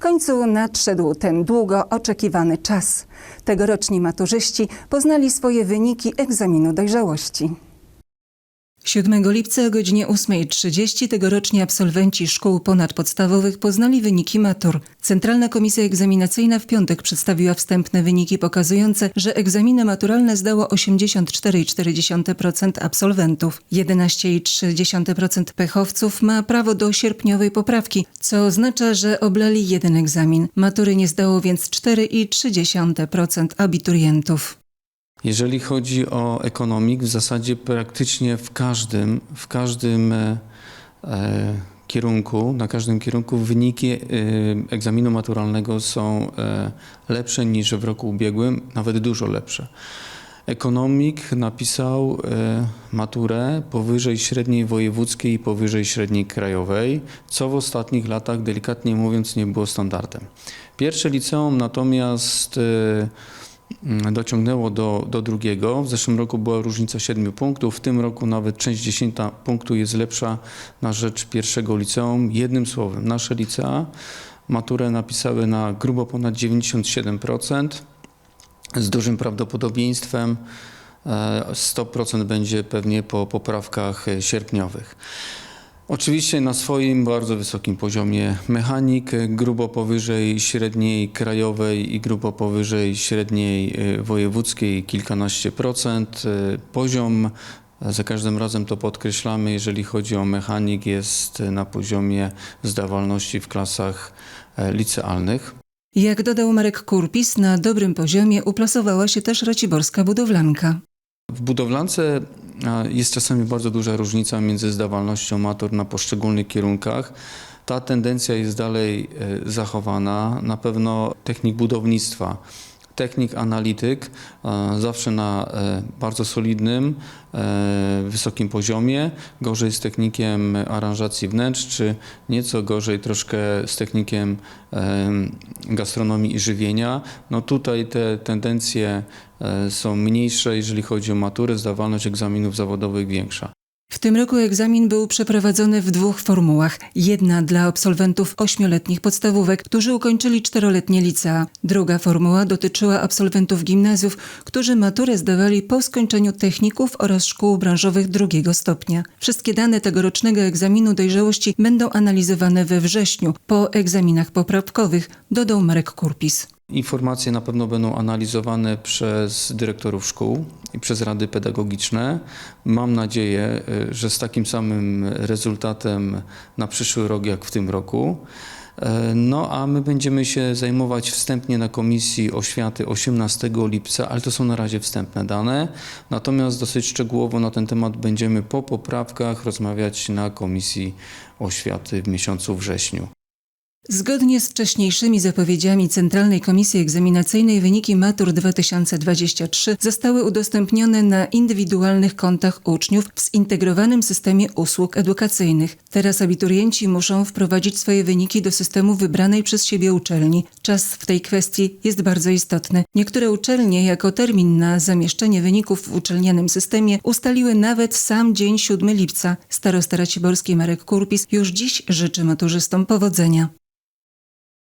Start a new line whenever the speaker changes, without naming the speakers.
W końcu nadszedł ten długo oczekiwany czas. Tegoroczni maturzyści poznali swoje wyniki egzaminu dojrzałości. 7 lipca o godzinie 8.30 tegoroczni absolwenci szkół ponadpodstawowych poznali wyniki matur. Centralna Komisja Egzaminacyjna w piątek przedstawiła wstępne wyniki pokazujące, że egzaminy maturalne zdało 84,4% absolwentów. 11,3% pechowców ma prawo do sierpniowej poprawki, co oznacza, że oblali jeden egzamin. Matury nie zdało więc 4,3% abiturientów.
Jeżeli chodzi o ekonomik, w zasadzie praktycznie w każdym, w każdym e, e, kierunku, na każdym kierunku wyniki e, egzaminu maturalnego są e, lepsze niż w roku ubiegłym, nawet dużo lepsze. Ekonomik napisał e, maturę powyżej średniej wojewódzkiej i powyżej średniej krajowej, co w ostatnich latach, delikatnie mówiąc, nie było standardem. Pierwsze liceum natomiast e, dociągnęło do, do drugiego. W zeszłym roku była różnica 7 punktów, w tym roku nawet część 10 punktu jest lepsza na rzecz pierwszego liceum. Jednym słowem, nasze licea maturę napisały na grubo ponad 97%, z dużym prawdopodobieństwem e, 100% będzie pewnie po poprawkach e, sierpniowych. Oczywiście na swoim bardzo wysokim poziomie mechanik, grubo powyżej średniej krajowej i grubo powyżej średniej e, wojewódzkiej kilkanaście procent. E, Poziom, za każdym razem to podkreślamy, jeżeli chodzi o mechanik, jest na poziomie zdawalności w klasach e, licealnych.
Jak dodał Marek Kurpis, na dobrym poziomie uplasowała się też raciborska budowlanka.
W budowlance jest czasami bardzo duża różnica między zdawalnością matur na poszczególnych kierunkach. Ta tendencja jest dalej e, zachowana. Na pewno technik budownictwa, technik analityk e, zawsze na e, bardzo solidnym, e, wysokim poziomie. Gorzej z technikiem aranżacji wnętrz, czy nieco gorzej troszkę z technikiem gastronomii i żywienia. No tutaj te tendencje są mniejsze, jeżeli chodzi o maturę, zdawalność egzaminów zawodowych większa.
W tym roku egzamin był przeprowadzony w dwóch formułach. Jedna dla absolwentów ośmioletnich podstawówek, którzy ukończyli czteroletnie licea. Druga formuła dotyczyła absolwentów gimnazjów, którzy maturę zdawali po skończeniu techników oraz szkół branżowych drugiego stopnia. Wszystkie dane tegorocznego egzaminu dojrzałości będą analizowane we wrześniu po egzaminach poprawkowych, dodał Marek Kurpis.
Informacje na pewno będą analizowane przez dyrektorów szkół i przez rady pedagogiczne. Mam nadzieję, y, że z takim samym rezultatem na przyszły rok jak w tym roku. E, No a my będziemy się zajmować wstępnie na Komisji Oświaty 18 lipca, ale to są na razie wstępne dane. Natomiast dosyć szczegółowo na ten temat będziemy po poprawkach rozmawiać na Komisji Oświaty w miesiącu wrześniu.
Zgodnie z wcześniejszymi zapowiedziami Centralnej Komisji Egzaminacyjnej wyniki matur 2023 zostały udostępnione na indywidualnych kontach uczniów w zintegrowanym systemie usług edukacyjnych. Teraz abiturienci muszą wprowadzić swoje wyniki do systemu wybranej przez siebie uczelni. Czas w tej kwestii jest bardzo istotny. Niektóre uczelnie jako termin na zamieszczenie wyników w uczelnianym systemie ustaliły nawet sam dzień 7 lipca. Starosta Raciborski Marek Kurpis już dziś życzy maturzystom powodzenia.